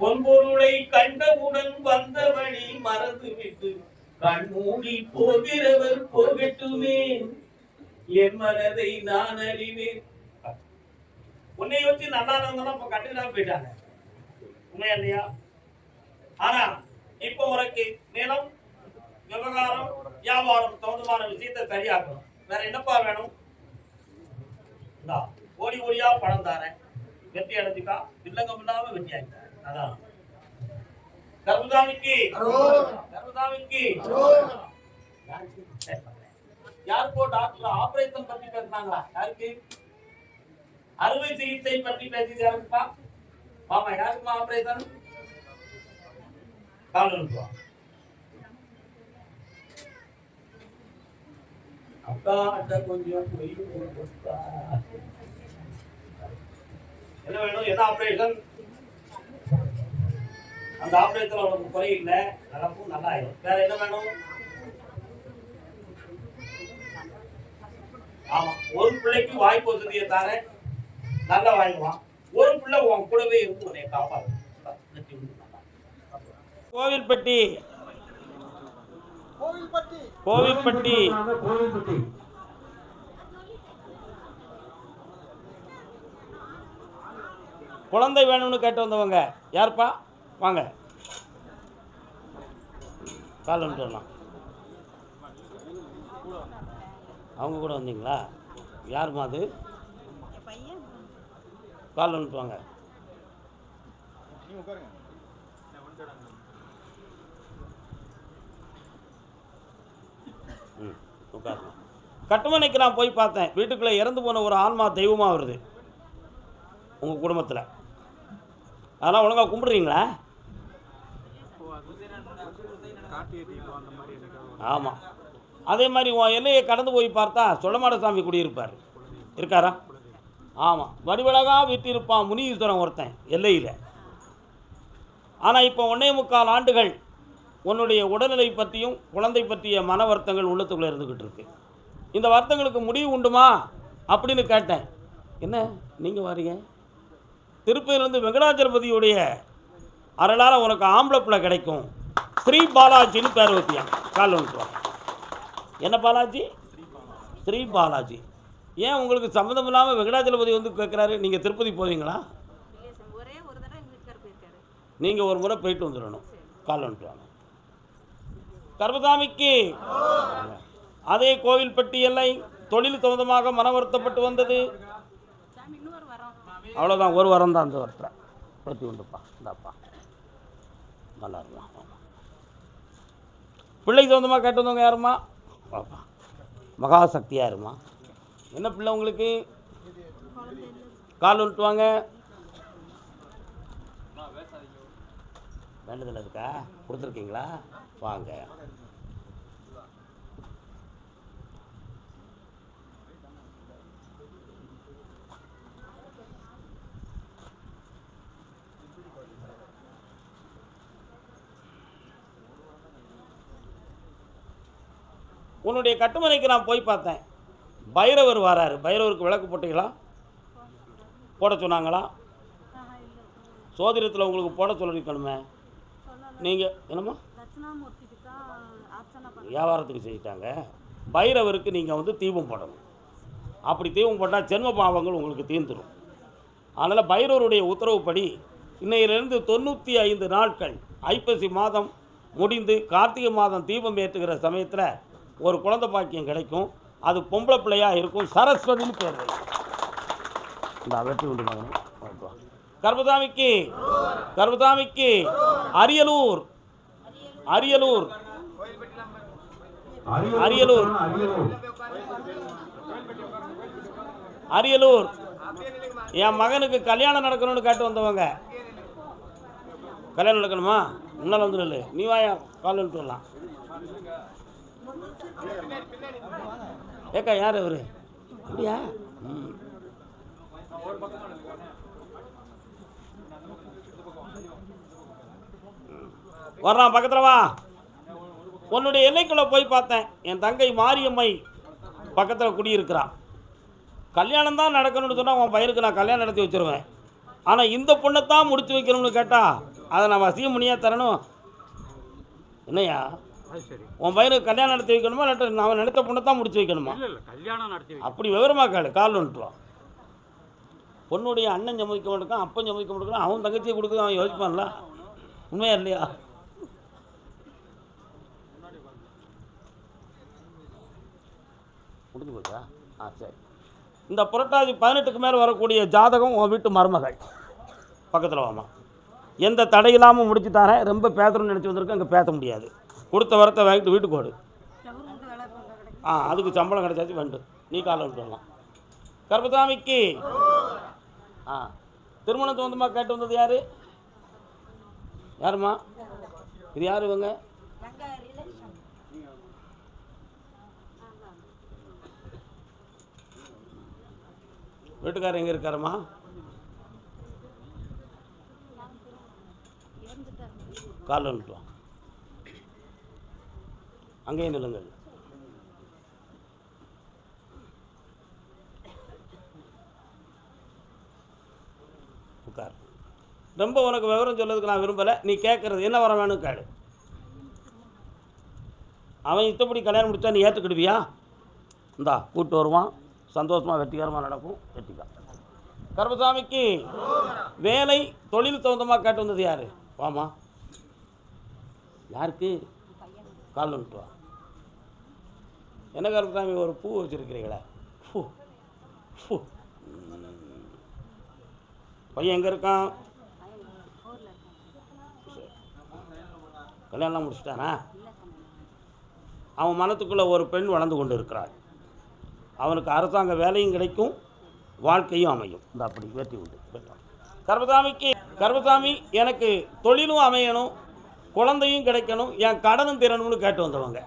பொன்பொருளை கண்டவுடன் வந்த வழி மறந்துவிட்டு கண்மூடி போகிறவர் போகட்டுமே. என் மனதை நான் அறிவேன். உன்னை வச்சு நல்லா இருந்தவங்க இப்ப கண்டுதான் போயிட்டாங்க. உண்மையா இல்லையா? ஆனா இப்ப உனக்கு நிலம் விவகாரம் வியாபாரம் தகுந்தமான விஷயத்தை சரியாக்கணும். வேற என்னப்பா வேணும்? ஓடி ஓடியா பணம் தாரேன். வெற்றி அடைஞ்சுக்கா? வில்லங்கம் இல்லாம வெற்றி ஆகிட்டார் அதான் கர்மதாமிக்கு கர்மதாமிக்கு யாருக்கோ டாக்டர் ஆபரேஷன் பத்தி பேசுனாங்களா யாருக்கு அறுவை சிகிச்சை பற்றி பேசியது யாருக்குப்பா மாமா யாருக்குமா ஆபரேஷன் காலனுப்பா அக்கா அட்டா கொஞ்சம் பொய் கொடுப்பா. என்ன வேணும் என்ன ஆபரேஷன் அந்த ஆபரேஷன்ல உனக்கு குறை இல்லை. நடக்கும் நல்லா ஆயிடும் வேற என்ன வேணும்? ஆமா ஒரு பிள்ளைக்கு வாய்ப்பு வசதியை தாரேன் நல்லா வாங்குவான் ஒரு பிள்ளை உன் கூடவே இருந்து உன்னை காப்பாற்றும் கோவில்பட்டி. கோவில்பட்டி. கோவில்பட்டி. கோவில்பட்டி. குழந்தை வேணும்னு கேட்டு வந்தவங்க. யாருப்பா? வாங்க. கால் வந்துட்டு வரலாம் அவங்க கூட வந்தீங்களா? யாரும்மா அது? கால் வந்துட்டு வாங்க. ம் உட்காருங்க. கட்டுமனைக்கு நான் போய் பார்த்தேன். வீட்டுக்குள்ளே இறந்து போன ஒரு ஆன்மா தெய்வமாக வருது. உங்கள் குடும்பத்தில். அதெல்லாம் ஒழுங்காக கும்பிடுறீங்களா? ஆமாம் அதே மாதிரி உன் எல்லையை கடந்து போய் பார்த்தா சுடமாடசாமி சாமி குடியிருப்பார். இருக்காரா? ஆமாம் வடிவழகாக விட்டிருப்பான் முனீஸ்வரன் ஒருத்தன் எல்லையில். ஆனால் இப்போ ஒன்னே முக்கால் ஆண்டுகள் உன்னுடைய உடல்நிலை பற்றியும் குழந்தை பற்றிய மன வருத்தங்கள் உள்ளத்துக்குள்ளே இருந்துக்கிட்டு இருக்கு. இந்த வருத்தங்களுக்கு முடிவு உண்டுமா? அப்படின்னு கேட்டேன். என்ன? நீங்கள் வரீங்க? திருப்பதியிலேருந்து வெங்கடாச்சலபதியுடைய அருளால் உனக்கு ஆம்பளை பிள்ளை கிடைக்கும். ஸ்ரீ பாலாஜின்னு பேர் வைத்தியான் கால் வந்துட்டு என்ன பாலாஜி? ஸ்ரீ பாலாஜி. ஏன் உங்களுக்கு சம்மந்தம் இல்லாமல் வெங்கடாச்சலபதி வந்து கேட்குறாரு நீங்கள் திருப்பதி போவீங்களா? ஒரே நீங்கள் ஒரு முறை போயிட்டு வந்துடணும். கால் வந்துட்டு வாங்க கர்மசாமிக்கு. அதே கோவில்பட்டி எல்லை தொழில் சம்பந்தமாக மன வருத்தப்பட்டு வந்தது அவ்வளோதான் ஒரு வாரம் தான் அந்த வருஷம் படுத்தி உண்டுப்பா இந்தாப்பா. நல்லா இருக்கலாம் ஆமாம் பிள்ளைக்கு சொந்தமாக கேட்டு வந்தவங்க யாருமா பாப்பா. மகாசக்தியாக இருமா என்ன பிள்ளை உங்களுக்கு? கால் விட்டுவாங்க வாங்க வேண்டுதல் இருக்கா? கொடுத்துருக்கீங்களா? வாங்க. உன்னுடைய கட்டுமனைக்கு நான் போய் பார்த்தேன். பைரவர் வராரு. பைரவருக்கு விளக்கு போட்டீங்களா? போட சொன்னாங்களா? சோதிடத்தில் உங்களுக்கு போட சொல்லிருக்கணுமே. நீங்கள் என்னம்மா? வியாபாரத்துக்கு செய்யிட்டாங்க. பைரவருக்கு நீங்கள் வந்து தீபம் போடணும். அப்படி தீபம் போட்டால் ஜென்ம பாவங்கள் உங்களுக்கு தீர்ந்துடும் அதனால் பைரவருடைய உத்தரவுப்படி இன்னையிலிருந்து தொண்ணூற்றி ஐந்து நாட்கள் ஐப்பசி மாதம் முடிந்து கார்த்திகை மாதம் தீபம் ஏற்றுகிற சமயத்தில் ஒரு குழந்தை பாக்கியம் கிடைக்கும். அது பொம்பளை பிள்ளையாக இருக்கும். சரஸ்வதின்னு பேர் இந்த வெற்றி உண்டு மகனே. கர்பதாமிக்கு அரியலூர். அரியலூர். அரியலூர். அரியலூர். என் மகனுக்கு கல்யாணம் நடக்கணும்னு கேட்டு வந்தவங்க. கல்யாணம் நடக்கணுமா? முன்னால் வந்துடல நீ வாயா கால் வந்துட்டு வரலாம். ஏக்கா யார் அவரு அப்படியா? ம். வர்றான் பக்கத்தில் வா. உன்னுடைய எல்லைக்குள்ளே போய் பார்த்தேன். என் தங்கை மாரியம்மை பக்கத்தில் குடியிருக்கிறான் கல்யாணம் தான் நடக்கணும்னு சொன்னால் உன் பையனுக்கு நான் கல்யாணம் நடத்தி வச்சிருவேன். ஆனால் இந்த பொண்ணை தான் முடிச்சு வைக்கணும்னு கேட்டால் அதை நான் வசியம் முனியாக தரணும். சரி உன் பையனுக்கு கல்யாணம் நடத்தி வைக்கணுமா இல்லாட்டி அவன் நினைத்த பொண்ணை தான் முடிச்சு வைக்கணுமா? இல்லை இல்லை கல்யாணம் நடத்தி அப்படி விவரமாக கேளு கால் வந்துட்டுவான் பொண்ணுடைய அண்ணன் சம்மதிக்க மாட்டேக்கான் அப்பன் சம்மதிக்க மாட்டேங்கான் அவன் தங்கச்சியை கொடுக்குது அவன் யோசிப்பான்ல? உண்மையா இல்லையா? முடிஞ்சு போச்சா? ஆ சரி. இந்த புரட்டாதி பதினெட்டுக்கு மேலே வரக்கூடிய ஜாதகம் உன் வீட்டு மருமகள். பக்கத்தில் வாமா எந்த தடை இல்லாமல் முடிச்சு தரேன் ரொம்ப பேசணும்னு நினச்சி வந்திருக்கேன் அங்கே பேச முடியாது. கொடுத்த வரத்தை வாங்கிட்டு வீட்டுக்கு ஓடு ஆ அதுக்கு சம்பளம் கிடைச்சாச்சு வேண்டும் நீ காலை விட்டுடலாம் கர்பசாமிக்கு ஆ திருமணம் சொந்தமாக கேட்டு வந்தது யாரு? யாரும்மா? இது யார் இவங்க? வீட்டுக்காரர் எங்கே இருக்காருமா இறந்துட்டாங்க காலில் விட்டுலாம் அங்கேயும் நில்லுங்கள். உட்கார். ரொம்ப உனக்கு விவரம் சொல்லதுக்கு நான் விரும்பலை. நீ கேட்குறது என்ன வர வேணும் கேடு அவன் இத்தப்படி கல்யாணம் முடித்தா நீ ஏற்றுக்கிடுவியா இந்தா கூட்டு வருவான். சந்தோஷமாக வெற்றிகரமாக நடக்கும். வெற்றிக்கா கருமசாமிக்கு வேலை தொழில் தகுந்தமாக கேட்டு வந்தது யார்? வாமா. யாருக்கு? கால் வந்துட்டு வா. என்ன கருப்பசாமி ஒரு பூ வச்சுருக்கிறீங்களா. பூ பூ பையன் எங்கே இருக்கான்? கல்யாணம் முடிச்சிட்டானா? அவன் மனத்துக்குள்ளே ஒரு பெண் வளர்ந்து கொண்டு இருக்கிறாள் அவனுக்கு அரசாங்க வேலையும் கிடைக்கும் வாழ்க்கையும் அமையும். இந்த அப்படி வெற்றி உண்டு. கர்பசாமிக்கு கர்பசாமி எனக்கு தொழிலும் அமையணும் குழந்தையும் கிடைக்கணும் என் கடனும் திறனும்னு கேட்டு வந்தவங்க.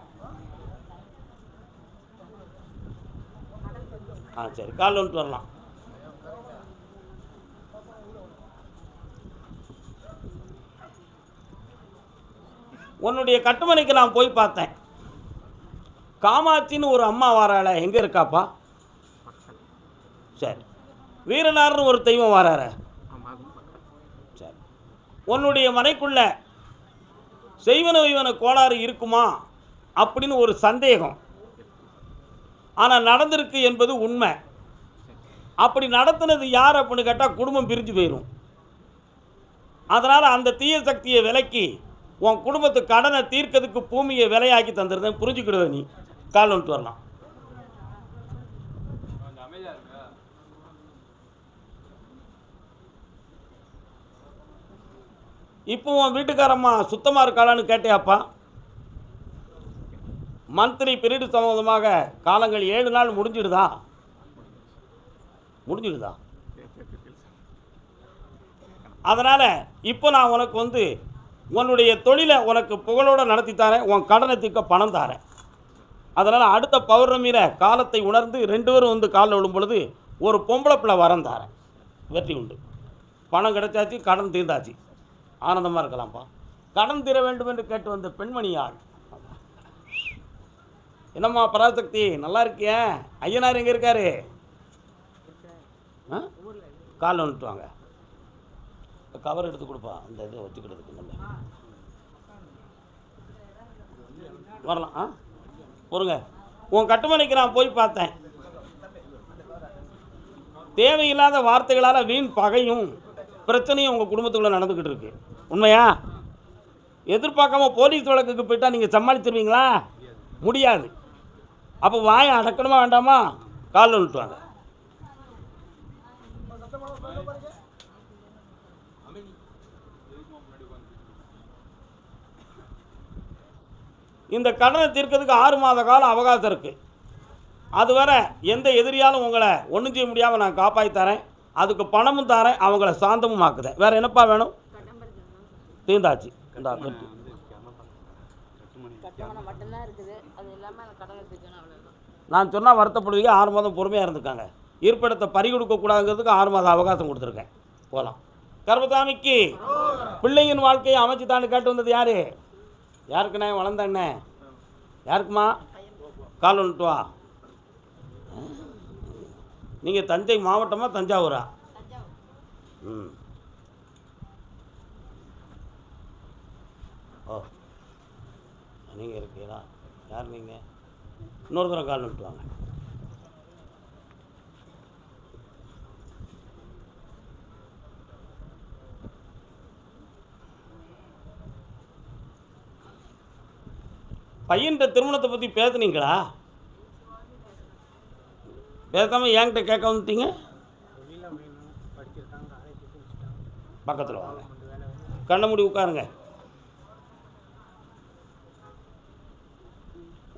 ஆ சரி கால் வந்துட்டு வரலாம். உன்னுடைய கட்டுமனைக்கு நான் போய் பார்த்தேன். காமாட்சின்னு ஒரு அம்மா வராள எங்கே இருக்காப்பா? சரி. வீரனார்னு ஒரு தெய்வம் வரார. ஆமாம் சரி. உன்னுடைய மனைக்குள்ள செய்வன வைவன கோளாறு இருக்குமா? அப்படின்னு ஒரு சந்தேகம். ஆனால் நடந்திருக்கு என்பது உண்மை. அப்படி நடத்துனது யார் அப்படின்னு கேட்டால் குடும்பம் பிரிஞ்சு போயிடும் அதனால் அந்த தீய சக்தியை விலக்கி உன் குடும்பத்து கடனை தீர்க்கிறதுக்கு பூமியை விலையாக்கி தந்துருந்தேன். புரிஞ்சுக்கிடுவ நீ. கால் வந்துட்டு வரலாம். இப்போ உன் வீட்டுக்காரம்மா சுத்தமாக இருக்காளான்னு கேட்டியாப்பா? மந்த்லி பீரியட் சம்மந்தமாக காலங்கள் ஏழு நாள் முடிஞ்சிடுதா? முடிஞ்சிடுதா? அதனால் இப்போ நான் உனக்கு வந்து உன்னுடைய தொழிலை உனக்கு புகழோடு நடத்தி தரேன் உன் கடனை தீர்க்க பணம் தரேன். அதனால் அடுத்த பௌர்ணமியில் காலத்தை உணர்ந்து ரெண்டு பேரும் வந்து காலில் விழும் பொழுது ஒரு பொம்பளை பிள்ளை வரம் தரேன். வெற்றி உண்டு. பணம் கிடைச்சாச்சு கடன் தீர்ந்தாச்சு. ஆனந்தமாக இருக்கலாம்ப்பா. கடன் தீர வேண்டும் என்று கேட்டு வந்த பெண்மணியாள் என்னம்மா பராசக்தி நல்லா இருக்கியா? ஐயனார் எங்கே இருக்காரு? ஆ? காலில் வந்துட்டு வாங்க. கவர் எடுத்து கொடுப்பா. அந்த இதை வச்சுக்கிறதுக்கு நம்ம. வரலாம். ஆ? பொறுங்க. உன் கட்டுமனைக்கு நான் போய் பார்த்தேன். தேவையில்லாத வார்த்தைகளால் வீண் பகையும் பிரச்சனையும் உங்கள் குடும்பத்துக்குள்ளே நடந்துக்கிட்டு இருக்கு. உண்மையா? எதிர்பார்க்காம போலீஸ் வழக்குக்கு போயிட்டா நீங்கள் சமாளிச்சிருவீங்களா? முடியாது. அப்போ வாயை அடக்கணுமா வேண்டாமா? காலில் விட்டுவாங்க இந்த கடனை தீர்க்கிறதுக்கு ஆறு மாத காலம் அவகாசம் இருக்குது அதுவரை எந்த எதிரியாலும் உங்களை ஒன்றும் செய்ய முடியாமல் நான் காப்பாற்றி தரேன். அதுக்கு பணமும் தரேன் அவங்கள சாந்தமும் ஆக்குதேன் வேறு என்னப்பா வேணும்? தீர்ந்தாச்சு கட்டுமானம் மட்டும்தான் இருக்குது. அது எல்லாமே கடனை நான் சொன்னால் வருத்தப்படுவீங்க ஆறு மாதம் பொறுமையாக இருந்துக்காங்க இருப்பிடத்தை பறி கொடுக்கக்கூடாதுங்கிறதுக்கு ஆறு மாதம் அவகாசம் கொடுத்துருக்கேன். போகலாம் கர்மசாமிக்கு பிள்ளையின் வாழ்க்கையை அமைச்சு தான் கேட்டு வந்தது யார்? யாருக்குண்ணே வளர்ந்தண்ணே யாருக்குமா? கால் வந்துட்டு வா. நீங்கள் தஞ்சை மாவட்டமாக தஞ்சாவூரா? ம். ஓ நீங்கள் இருக்கீங்களா? யார் நீங்கள் இன்னொரு தடவை கால் விட்டு பையன்கிட்ட திருமணத்தை பற்றி பேசுனீங்களா? பேசாமல் என்கிட்ட கேட்க வந்துட்டீங்க? பக்கத்தில் வாங்க. கண்ணை மூடி உட்காருங்க.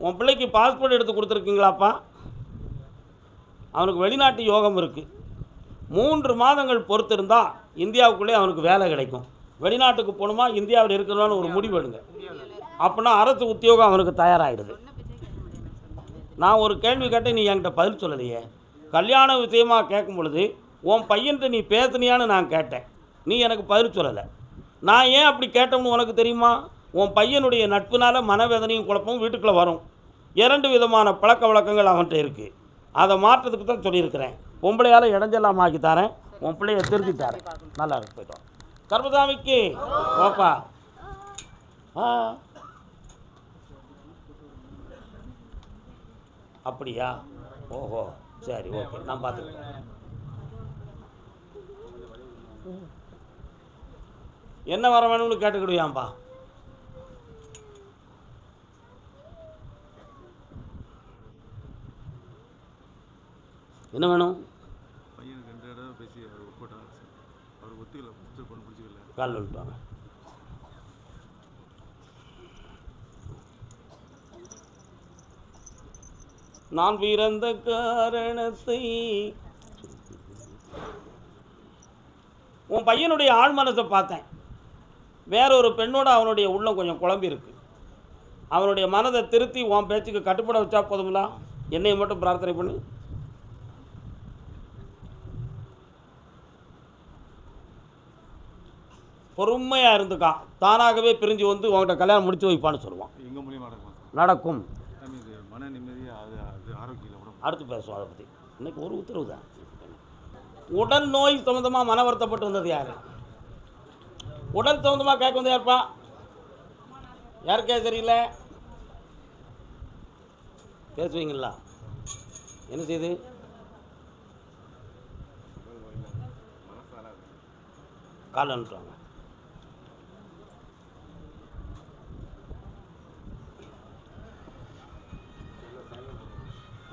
உன் பிள்ளைக்கு பாஸ்போர்ட் எடுத்து கொடுத்துருக்கீங்களாப்பா? அவனுக்கு வெளிநாட்டு யோகம் இருக்குது மூன்று மாதங்கள் பொறுத்திருந்தால் இந்தியாவுக்குள்ளே அவனுக்கு வேலை கிடைக்கும். வெளிநாட்டுக்கு போகணுமா? இந்தியாவில் இருக்கணும்னு ஒரு முடிவு எடுங்க. அப்படின்னா அரசு உத்தியோகம் அவனுக்கு தயாராகிடுது நான் ஒரு கேள்வி கேட்டேன் நீ என்கிட்ட பதில் சொல்லலையே. கல்யாண விஷயமாக கேட்கும் பொழுது உன் பையன்கிட்ட நீ பேசுனியான்னு நான் கேட்டேன். நீ எனக்கு பதில் சொல்லலை. நான் ஏன் அப்படி கேட்டோம்னு உனக்கு தெரியுமா? உன் பையனுடைய நட்புனால மனவேதனையும் குழப்பமும் வீட்டுக்குள்ளே வரும். இரண்டு விதமான பழக்க வழக்கங்கள் அவன்கிட்ட இருக்குது அதை மாற்றத்துக்கு தான் சொல்லியிருக்கிறேன். பொம்பளையால் இடைஞ்சலாம் ஆக்கி தரேன். உன் பிள்ளைய திருத்தி தரேன். நல்லா இருக்கு போயிட்டோம் கர்மசாமிக்கு. ஓப்பா ஆ. அப்படியா? ஓஹோ சரி ஓகே. நான் பார்த்துக்கிறேன். என்ன வர வேணும்னு கேட்டுக்கிடுவியாம்பா? என்ன வேணும்? பையனுக்கு ரெண்டு தடவை பேசி அவர் ஒப்புட்டாங்க சார் அவர் ஒத்துக்கல பிடிச்சி பொண்ணு பிடிச்சிக்கல. கால் விட்டுவாங்க நான் பிறந்த காரணத்தை உன் பையனுடைய ஆழ் மனசை பார்த்தேன். வேற ஒரு பெண்ணோட அவனுடைய உள்ளம் கொஞ்சம் குழம்பி இருக்கு. அவனுடைய மனதை திருத்தி உன் பேச்சுக்கு கட்டுப்பட வச்சா போதுமில்ல என்னைய மட்டும் பிரார்த்தனை பண்ணு. பொறுமையாக இருந்துக்கான் தானாகவே பிரிஞ்சு வந்து உன்கிட்ட கல்யாணம் முடிச்சு வைப்பான்னு சொல்லுவான். நடக்குமா? அடுத்து பேசுவோம் அதை பற்றி இன்னைக்கு ஒரு உத்தரவு தான். உடல் நோய் சம்மந்தமாக மன வருத்தப்பட்டு வந்தது யார்? உடல் சம்மந்தமாக கேட்க வந்து யாருப்பா? யாருக்கே தெரியல? பேசுவீங்களா? என்ன செய்யுது கால்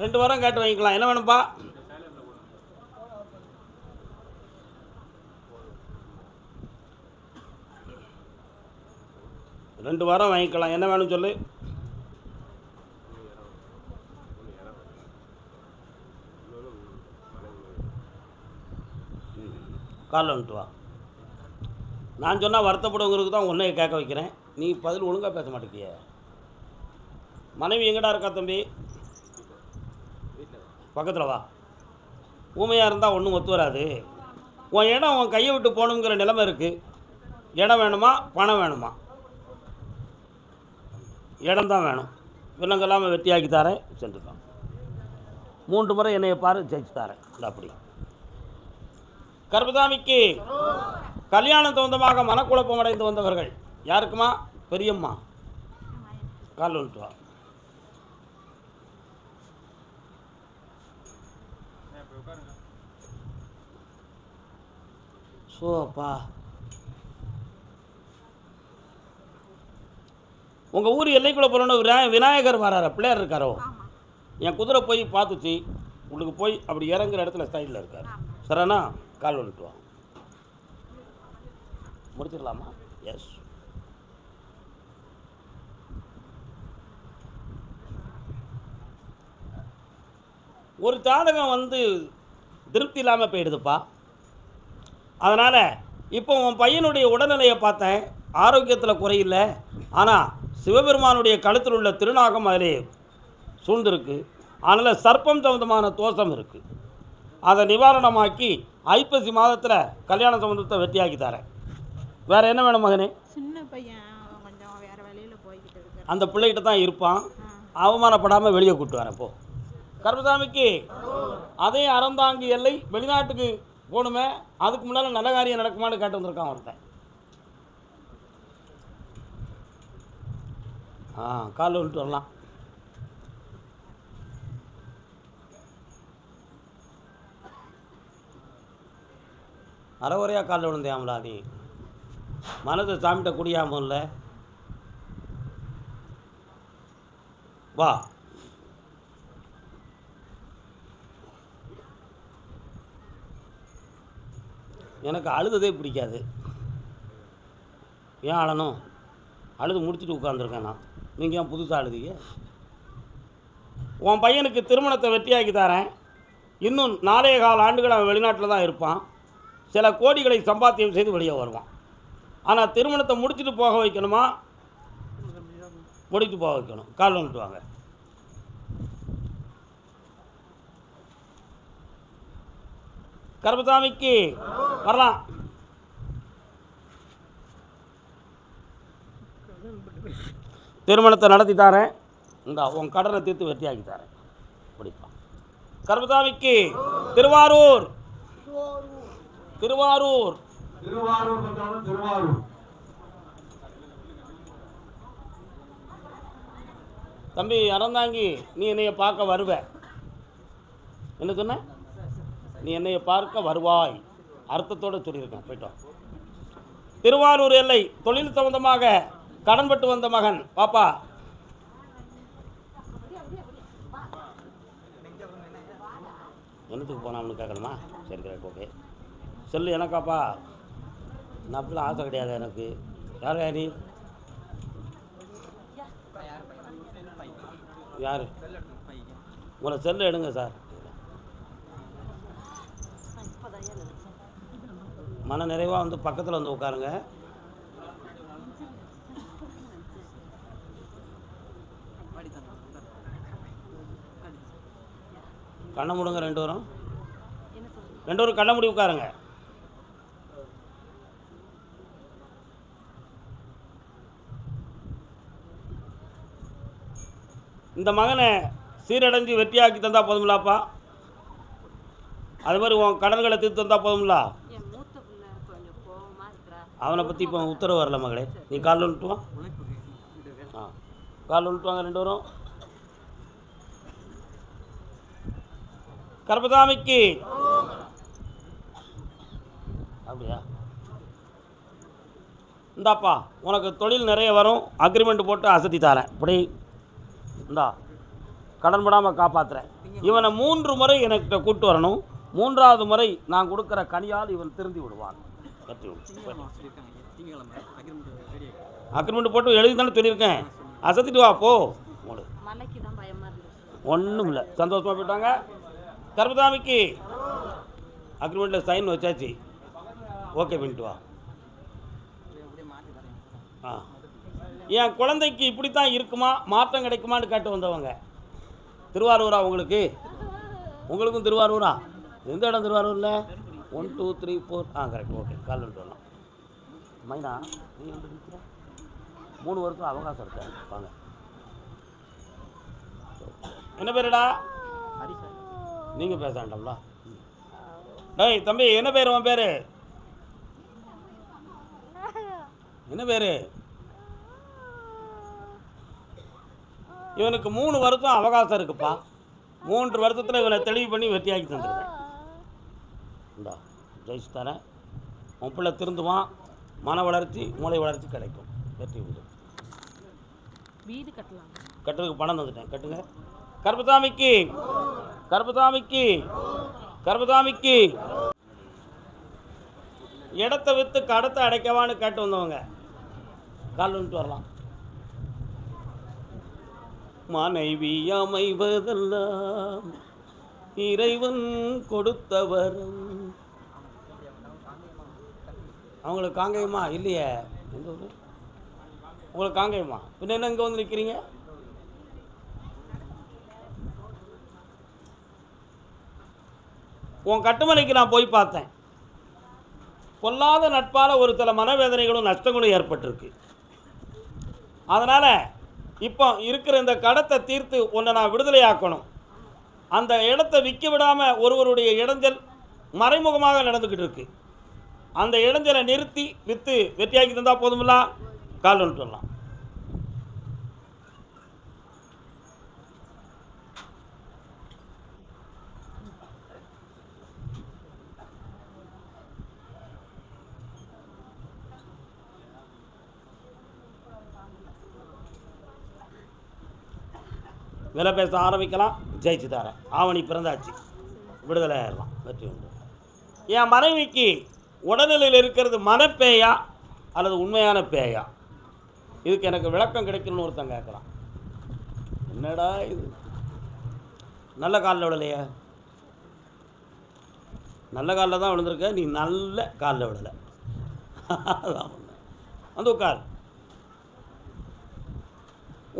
ரெண்டு வாரம் கேட்டு வாங்கிக்கலாம். என்ன வேணும்ப்பா ரெண்டு வாரம் வாங்கிக்கலாம். என்ன வேணும் சொல்லு. காலைல வந்துட்டு வா. நான் சொன்னால் வருத்தப்படுவங்களுக்கு தான் உன்னைய கேட்க வைக்கிறேன். நீ பதில் ஒழுங்காக பேச மாட்டேங்கிய. மனைவி எங்கடா இருக்கா தம்பி? பக்கத்தில் வா. ஊமையாக இருந்தால் ஒன்றும் ஒத்து வராது. உன் இடம் உன் கையை விட்டு போகணுங்கிற நிலைமை இருக்குது இடம் வேணுமா? பணம் வேணுமா? இடம் தான் வேணும். வில்லங்கெல்லாமல் வெட்டியாக்கி தரேன் சென்று தான். மூன்று முறை என்னைய பாரு ஜெயிச்சு தரேன். அப்படி. கர்பதாமிக்கு கல்யாணம் சொந்தமாக மனக்குழப்பம் அடைந்து வந்தவர்கள் யாருக்குமா? பெரியம்மா. கால் வந்துட்டு வா ஸோ அப்பா உங்கள் ஊர் எல்லைக்குள்ளே போகணுன்னு விநாய விநாயகர் வராரு பிள்ளையார் இருக்காரோ? என் குதிரை போய் பார்த்துச்சு உங்களுக்கு போய் அப்படி இறங்குற இடத்துல சைடில் இருக்கார். சரிண்ணா கால் வந்துட்டு வா. முடிச்சிடலாமா? எஸ் ஒரு ஜாதகம் வந்து திருப்தி இல்லாமல் போயிடுதுப்பா. அதனால் இப்போ உன் பையனுடைய உடல்நிலையை பார்த்தேன். ஆரோக்கியத்தில் குறையில்லை. ஆனால் சிவபெருமானுடைய கழுத்தில் உள்ள திருநாகம் அதிலே சூழ்ந்திருக்கு. அதனால் சர்ப்பம் சம்பந்தமான தோஷம் இருக்குது அதை நிவாரணமாக்கி ஐப்பசி மாதத்தில் கல்யாண சம்பந்தத்தை வெட்டியாக்கி தரேன். வேறு என்ன வேணும் மகனே? சின்ன பையன் கொஞ்சம் வேற வழியில போய்கிட்டு அந்த பிள்ளைகிட்ட தான் இருப்பான். அவமானப்படாமல் வெளியே கூப்பிட்டு வரேன் போ. கருப்பசாமிக்கு அதே அறந்தாங்கி எல்லை வெளிநாட்டுக்கு போகணுமே அதுக்கு முன்னால் நல்ல காரியம் நடக்குமான்னு கேட்டு வந்திருக்கான் ஒருத்தன். ஆ காலில் விட்டு வரலாம். அறகுறையாக காலில் விழுந்தேன் நீ மனதை சாமிட்ட குடியாமல் இல்லை? வா. எனக்கு அழுததே பிடிக்காது. ஏன் அழணும்? அழுது முடிச்சுட்டு உட்காந்துருக்கேன் நான். நீங்கள் ஏன் புதுசாக அழுதீங்க? உன் பையனுக்கு திருமணத்தை வெற்றியாக்கி தரேன். இன்னும் நாலே கால ஆண்டுகள் அவன் வெளிநாட்டில் தான் இருப்பான். சில கோடிகளை சம்பாத்தியம் செய்து வெளியே வருவான். ஆனால் திருமணத்தை முடிச்சுட்டு போக வைக்கணுமா? முடிச்சு போக வைக்கணும். கால் வந்துட்டு வாங்க. கருப்பசாமிக்கு வரலாம். திருமணத்தை நடத்தி தரேன். இந்த உன் கடனை தீர்த்து வெற்றியாக்கி தரேன். பிடிப்பா கருப்பசாமிக்கு திருவாரூர். திருவாரூர். தம்பி அறந்தாங்கி நீ என்னைய பார்க்க வருவ. என்ன சொன்ன? நீ என்னையை பார்க்க வருவாய். அர்த்தத்தோடு சொல்லியிருக்கேன். போயிட்டோம். திருவாரூர் எல்லை தொழில் சம்பந்தமாக கடன்பட்டு வந்த மகன். பாப்பா. என்னத்துக்கு போனான்னு கேட்கணுமா? சரி கரெக்ட் ஓகே. சொல்லு எனக்காப்பா. நான் அப்படிலாம் ஆசை கிடையாது எனக்கு. யார் யார் யார்? உங்களை செல்லு எடுங்க சார். மன நிறைவாக வந்து பக்கத்தில் வந்து உட்காருங்க. கண்ணை முடுங்க ரெண்டு வரும். ரெண்டு வரும் கண்ணை முடி உட்காருங்க. இந்த மகனை சீரடைஞ்சு வெற்றியாக்கி தந்தால் போதுமில்லாப்பா அது மாதிரி உன் கடன்களை தீர்த்து தந்தா போதுமில்ல என் மூத்த பிள்ளை கொஞ்சம் கோவமா இருக்கிறா. அவனை பற்றி இப்போ உத்தரவு வரல மகளே. நீ காலில் வந்துட்டு வா ஆ. காலில் வந்துட்டு வாங்க ரெண்டு வரும் கர்பதாமிக்கு அப்படியா? இந்தாப்பா உனக்கு தொழில் நிறைய வரும். அக்ரிமெண்ட் போட்டு அசத்தி தரேன். இப்படி இந்தா கடன் படாமல் காப்பாற்றுறேன் இவனை மூன்று முறை எனக்கிட்ட கூட்டு வரணும். மூன்றாவது முறை நான் கொடுக்குற கனியால் இவன் திருந்தி விடுவான். அக்ரிமெண்ட் போட்டு எழுதி தானே சொல்லியிருக்கேன். அசத்திட்டு வா போ. மூடு ஒன்றும் இல்லை சந்தோஷமாக போயிட்டாங்க. கர்மதாமிக்கு அக்ரிமெண்ட்டில் சைன் வச்சாச்சு. ஓகே பண்ணிட்டு வா. ஆ. என் குழந்தைக்கு இப்படி தான் இருக்குமா? மாற்றம் கிடைக்குமான்னு கேட்டு வந்தவங்க. திருவாரூரா உங்களுக்கு. உங்களுக்கும் திருவாரூரா. எந்த இடம் திருவாரூரில்? ஒன் டூ த்ரீ ஃபோர் ஆ கரெக்ட் ஓகே கால் வந்துட்டு வரலாம். மைனா நீ வந்து நிற்கிற மூணு வருஷம் அவகாசம் இருக்கேன் வாங்க. என்ன பேருடா? நீங்கள் பேச வேண்டாம்ல. டேய் தம்பி என்ன பேர்? உன் பேர்? என்ன பேர்? இவனுக்கு மூணு வருஷம் அவகாசம் இருக்குப்பா. மூன்று வருஷத்தில் இவனை தெளிவு பண்ணி வெட்டியாக்கி தந்துருக்கேன் இந்தா ஜெயிச்சு தரேன் உன் பிள்ளை திருந்துவான். மன வளர்ச்சி மூளை வளர்ச்சி கிடைக்கும். வெற்றி உண்டு. வீடு கட்டலாம். கட்டுறதுக்கு பணம் தந்துட்டேன். கட்டுங்க. கர்பசாமிக்கு கர்பசாமிக்கு கர்பசாமிக்கு இடத்த விற்று கடத்தை அடைக்கவான்னு கேட்டு வந்தவங்க. கால் வந்துட்டு வரலாம். மனைவி அமைவதெல்லாம் இறைவன் கொடுத்த வரம் அவங்களுக்கு காங்கேயமா? இல்லையே. எந்த ஊர்? உங்களுக்கு காங்கேயமா? பின்ன என்ன இங்கே வந்து நிற்கிறீங்க உன் கட்டுமனைக்கு நான் போய் பார்த்தேன். பொல்லாத நட்பால் ஒரு சில மனவேதனைகளும் நஷ்டங்களும் ஏற்பட்டிருக்கு. அதனால் இப்போ இருக்கிற இந்த கடத்தை தீர்த்து உன்னை நான் விடுதலையாக்கணும். அந்த இடத்தை விற்க விடாமல் ஒருவருடைய இடைஞ்சல் மறைமுகமாக நடந்துக்கிட்டு இருக்குது அந்த இளைஞரை நிறுத்தி விற்று வெற்றியாக்கி தந்தால் போதுமில்ல? கால் சொல்லலாம் விலை பேச ஆரம்பிக்கலாம். ஜெயிச்சு தரேன் ஆவணி பிறந்தாச்சு விடுதலை ஆயிடலாம் வெற்றி உண்டு. என் மனைவிக்கு உடல்நிலையில் இருக்கிறது மனப்பேயா அல்லது உண்மையான பேயா? இதுக்கு எனக்கு விளக்கம் கிடைக்கணும்னு ஒருத்தன் கேட்குறான் என்னடா இது? நல்ல காலில் விடலையா. நல்ல காலில் தான் விழுந்திருக்க நீ நல்ல காலில் விடலை. அதான் வந்து உட்கார்.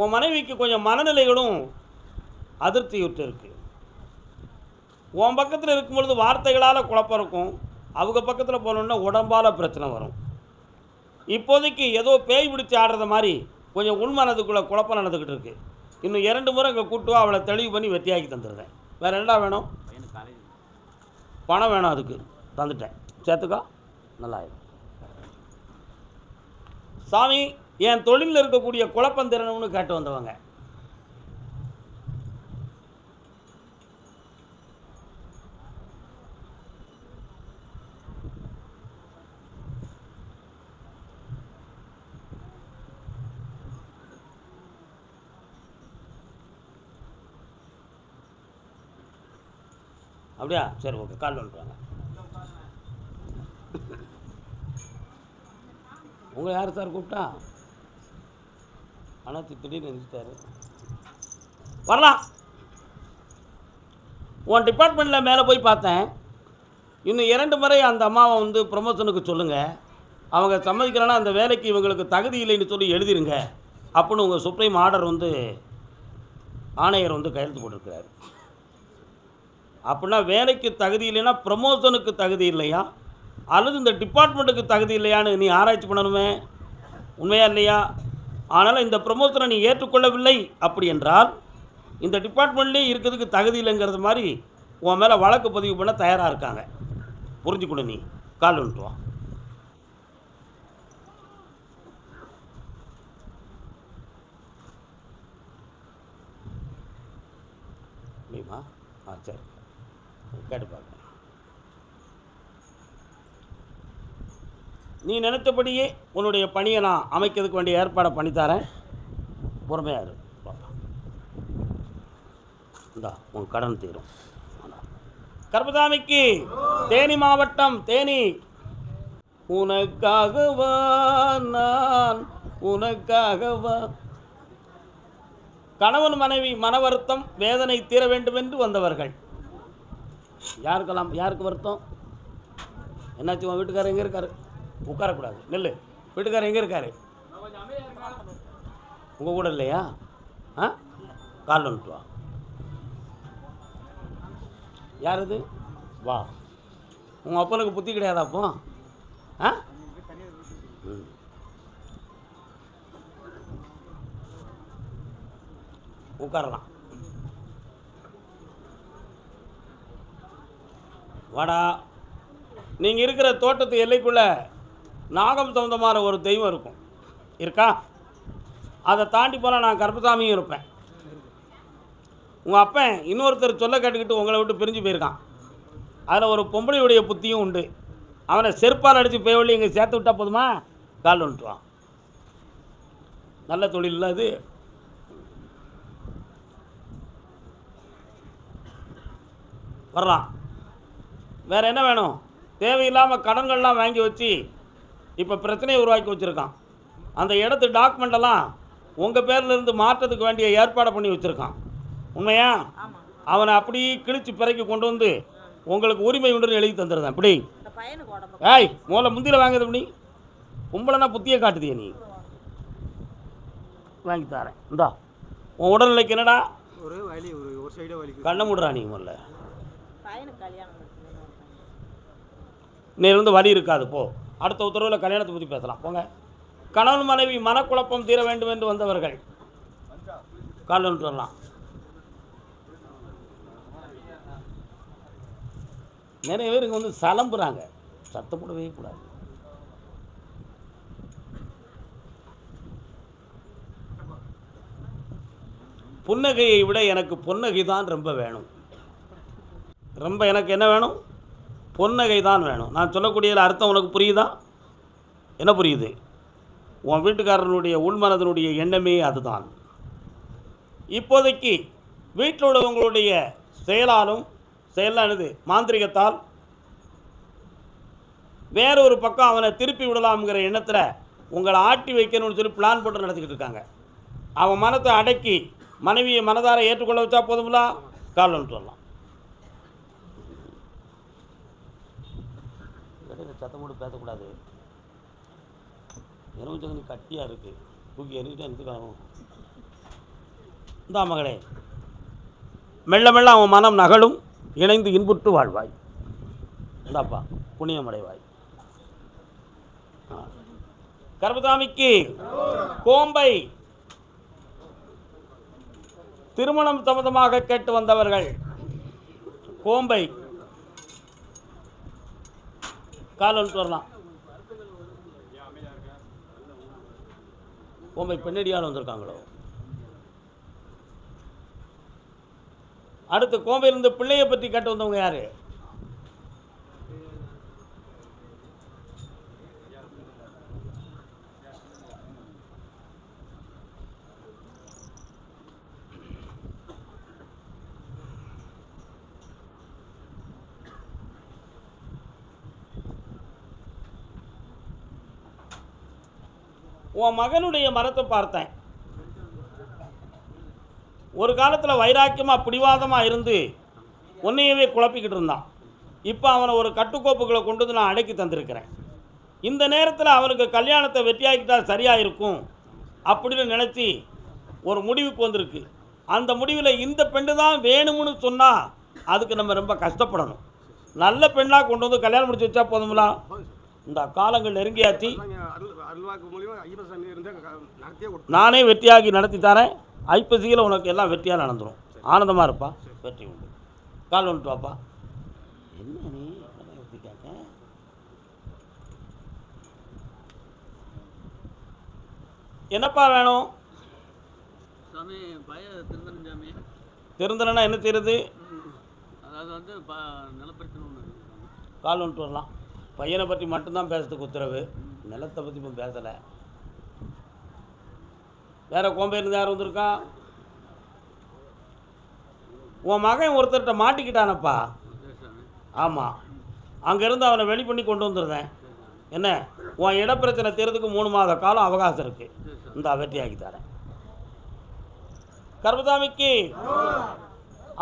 உன் மனைவிக்கு கொஞ்சம் மனநிலைகளும் அதிருப்தியுற்று இருக்குது உன் பக்கத்தில் இருக்கும் பொழுது வார்த்தைகளால் குழப்பம் இருக்கும். அவங்க பக்கத்தில் போனோன்னா உடம்பால் பிரச்சனை வரும். இப்போதைக்கு ஏதோ பேய் பிடிச்சி ஆடுறது மாதிரி கொஞ்சம் உண்மனதுக்குள்ளே குழப்பம் நடந்துக்கிட்டு இருக்குது இன்னும் இரண்டு முறை இங்கே கூட்டு அவளை தெளிவு பண்ணி வெட்டியாக்கி தந்துடுறேன். வேறு என்னடா வேணும்? பணம் வேணும் அதுக்கு. தந்துட்டேன். சேர்த்துக்கோ. நல்லா சாமி என் தொழிலில் இருக்கக்கூடிய குழப்பம் திறனும்னு கேட்டு வந்தவங்க. அப்படியா? சரி ஓகே கால் பண்ணுறாங்க உங்களை யார் சார் கூப்பிட்டா? ஆனால் திடீர்னு நினைச்சிட்டாரு வரலாம். உன் டிபார்ட்மெண்ட்டில் மேலே போய் பார்த்தேன். இன்னும் இரண்டு முறை அந்த அம்மாவை வந்து ப்ரொமோஷனுக்கு சொல்லுங்கள் அவங்க சம்மதிக்கிறேன்னா அந்த வேலைக்கு இவங்களுக்கு தகுதி இல்லைன்னு சொல்லி எழுதிருங்க. அப்படின்னு உங்கள் சுப்ரீம் ஆர்டர் வந்து ஆணையர் வந்து கையெழுத்து போட்டிருக்கிறார். அப்படின்னா வேலைக்கு தகுதி இல்லைன்னா ப்ரமோஷனுக்கு தகுதி இல்லையா? அல்லது இந்த டிபார்ட்மெண்ட்டுக்கு தகுதி இல்லையான்னு நீ ஆராய்ச்சி பண்ணணுமே? உண்மையா இல்லையா? ஆனால் இந்த ப்ரமோஷனை நீ ஏற்றுக்கொள்ளவில்லை அப்படி என்றால் இந்த டிபார்ட்மெண்ட்லேயே இருக்கிறதுக்கு தகுதி இல்லைங்கிறது மாதிரி உன் மேலே வழக்கு பதிவு பண்ண தயாராக இருக்காங்க. புரிஞ்சுக்கொடு நீ. கால் வந்துட்டு வா. முடியுமா கேட்டு பார்க்குறேன் நீ நினைத்தபடியே உன்னுடைய பணியை நான் அமைக்கிறதுக்கு வேண்டிய ஏற்பாடை பண்ணித்தரேன் பொறுமையாக இரு. இந்தா உன் கடன் தீரும். கர்பதாமிக்கு தேனி மாவட்டம் தேனி. உனக்காகவா நான் உனக்காகவா? கணவன் மனைவி மன வருத்தம் வேதனை தீர வேண்டும் என்று வந்தவர்கள். யாருக்கெல்லாம் யாருக்கு வருத்தம்? என்னாச்சு உன் வீட்டுக்காரர் எங்கே இருக்காரு? உட்காரக்கூடாது. நெல் வீட்டுக்காரர் எங்கே இருக்கார்? உங்கள் கூட இல்லையா? ஆ? கால் வந்துட்டு வா யார் இது வா. உங்கள் அப்பனுக்கு புத்தி கிடையாதா அப்போ? ஆ? ம். உட்காரலாம். வாடா. நீங்கள் இருக்கிற தோட்டத்து எல்லைக்குள்ளே நாகம் சொந்தமான ஒரு தெய்வம் இருக்கும். இருக்கா? அதை தாண்டி போனால் நான் கருப்பசாமியும் இருப்பேன். உங்கள் அப்பன் இன்னொருத்தர் சொல்ல கேட்டுக்கிட்டு உங்களை விட்டு பிரிஞ்சு போயிருக்கான். அதில் ஒரு பொம்பளையுடைய புத்தியும் உண்டு. அவனை செருப்பால் அடித்து பேவள்ளி இங்கே சேர்த்து விட்டா போதுமா? கால் வந்துட்டுவான் நல்ல தொழில் இல்லை அது. வர்றான் வேறு என்ன வேணும்? தேவையில்லாமல் கடன்கள்லாம் வாங்கி வச்சு இப்போ பிரச்சனையை உருவாக்கி வச்சுருக்கான். அந்த இடத்து டாக்குமெண்ட் எல்லாம் உங்கள் பேர்ல இருந்து மாற்றத்துக்கு வேண்டிய ஏற்பாடை பண்ணி வச்சுருக்கான். உண்மையா? அவனை அப்படியே கிழிச்சு பிறக்கி கொண்டு வந்து உங்களுக்கு உரிமை உண்டுன்னு எழுதி இப்படி பையனுக்கு உடம்பு ஏய் முதல்ல முந்தியில் வாங்குது இப்படி கும்பலனா புத்தியை காட்டுதிய நீ. வாங்கி தரேன். இந்தா. உன் உடல்நிலைக்கு என்னடா? ஒரே வலி ஒரு ஒரு சைடே வலிக்கு கண்ணை முடுறா நீ முதல்ல. பையனுக்கு வரி வழி இருக்காது போ. அடுத்த உத்தரவில் கல்யாணத்தை பற்றி பேசலாம். போங்க. கணவன் மனைவி மனக்குழப்பம் தீர வேண்டும் என்று வந்தவர்கள். கால் வரலாம் நிறைய பேர் இங்கே வந்து சலம்புறாங்க. சத்தம் போடவே கூடாது. புன்னகையை விட எனக்கு புன்னகை தான் ரொம்ப வேணும். ரொம்ப எனக்கு என்ன வேணும்? பொன்னகை தான் வேணும். நான் சொல்லக்கூடியதில் அர்த்தம் உனக்கு புரியுதா? என்ன புரியுது? உன் வீட்டுக்காரனுடைய உள்மனதனுடைய எண்ணமே அதுதான். இப்போதைக்கு வீட்டில் உள்ளவங்களுடைய செயலாலும் செயலானது மாந்திரிகத்தால் வேறொரு பக்கம் அவனை திருப்பி விடலாம்ங்கிற எண்ணத்தில் உங்களை ஆட்டி வைக்கணும்னு சொல்லி பிளான் போட்டு நடத்திக்கிட்டு இருக்காங்க. அவன் மனத்தை அடக்கி மனைவியை மனதார ஏற்றுக்கொள்ள வச்சா போதுங்களா காலம் சொல்லலாம். சத்தம் போட்டு பேசக்கூடாது. எலுமிச்சங்கனி கட்டியாக இருக்குது தூக்கி எறிஞ்சிட்டு எடுத்துக்கலாம் இந்தா மகளே. மெல்ல மெல்ல அவன் மனம் நகலும் இணைந்து இன்புற்று வாழ்வாய். இந்தாப்பா புண்ணியமடைவாய். ஆ. கர்பதாமிக்கு கோம்பை திருமணம் சம்பந்தமாக கேட்டு வந்தவர்கள் கோம்பை கால் வரலாம். கோம்பை பெண்ணடியால் வந்திருக்காங்களோ? அடுத்து கோம்பையிலிருந்து பிள்ளையை பற்றி கேட்டு வந்தவங்க யாரு? உன் மகனுடைய மரத்தை பார்த்தேன். ஒரு காலத்தில் வைராக்கியமாக பிடிவாதமாக இருந்து உன்னையவே குழப்பிக்கிட்டு இருந்தான். இப்போ அவனை ஒரு கட்டுக்கோப்புகளை கொண்டு வந்து நான் அடக்கி தந்திருக்கிறேன். இந்த நேரத்தில் அவனுக்கு கல்யாணத்தை வெற்றியாக்கிட்டா சரியாக இருக்கும் அப்படின்னு நினச்சி ஒரு முடிவுக்கு வந்திருக்கு. அந்த முடிவில் இந்த பெண்ணு தான் வேணும்னு சொன்னால் அதுக்கு நம்ம ரொம்ப கஷ்டப்படணும். நல்ல பெண்ணாக கொண்டு வந்து கல்யாணம் முடிச்சு வச்சா போதுங்களா இந்த காலங்கள் நெருங்கியாச்சு. நானே வெற்றியாகி நடத்தி தரேன். ஐப்பசியில் உனக்கு எல்லாம் வெற்றியாக நடந்துடும் ஆனந்தமாக இருப்பா. வெற்றி உண்டு. கால் வந்துட்டு வாப்பா. என்ன நீ? என்னப்பா வேணும்? சாமி பய திருந்தன் சாமி. தெரிந்தனா என்ன தெரியுது அதாவது வந்து ப நிலப்பிரச்சனை ஒன்று இருக்குது சாமி. கால் வந்துட்டு வரலாம். பையனை பற்றி மட்டும்தான் பேசுறதுக்கு உத்தரவு. நிலத்தை பற்றி இப்போ பேசலை. வேறு கோம்பையிலிருந்து யார் வந்திருக்கா? உன் மகன் ஒருத்தர்கிட்ட மாட்டிக்கிட்டானப்பா. ஆமாம் அங்கேருந்து அவனை வெளி பண்ணி கொண்டு வந்துருந்தேன் என்ன? உன் இடப்பிரச்சனை தீர்றதுக்கு மூணு மாத காலம் அவகாசம் இருக்குது இந்த வெற்றியாக்கி தரேன். கர்பதாமிக்கு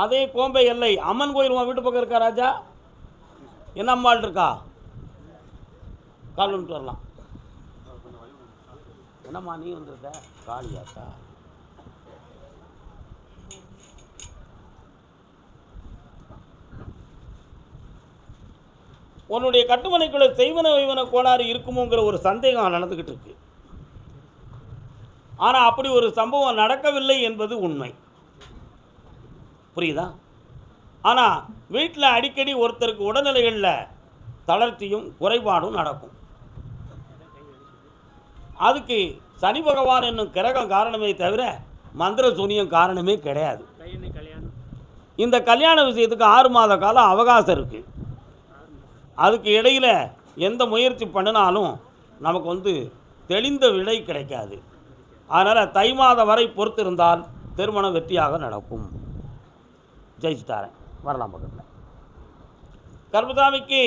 அதே கோம்பை எல்லை. அம்மன் கோயில் உன் வீட்டு பக்கம் இருக்கா ராஜா? என்ன அம்மாள் இருக்கா? கால் வரலாம். என்னம்மா நீ வந்திருக்க? காளியாத்தா உன்னுடைய கட்டுமனைக்குள்ள செய்வன வைவன கோளாறு இருக்குமோங்கிற ஒரு சந்தேகம் நடந்துக்கிட்டு இருக்கு. ஆனால் அப்படி ஒரு சம்பவம் நடக்கவில்லை என்பது உண்மை. புரியுதா? ஆனால் வீட்டில் அடிக்கடி ஒருத்தருக்கு உடல்நிலைகளில் தளர்ச்சியும் குறைபாடும் நடக்கும். அதுக்கு சனி பகவான் என்னும் கிரகம் காரணமே தவிர மந்திர சூனியம் காரணமே கிடையாது. கல்யாணம் இந்த கல்யாண விஷயத்துக்கு ஆறு மாத காலம் அவகாசம் இருக்குது அதுக்கு இடையில் எந்த முயற்சி பண்ணினாலும் நமக்கு வந்து தெளிந்த விடை கிடைக்காது. அதனால் தை மாதம் வரை பொறுத்திருந்தால் திருமணம் வெற்றியாக நடக்கும். ஜெயிச்சுட்டாரன் வரலாம் பக்கத்தில். கர்மசாமிக்கு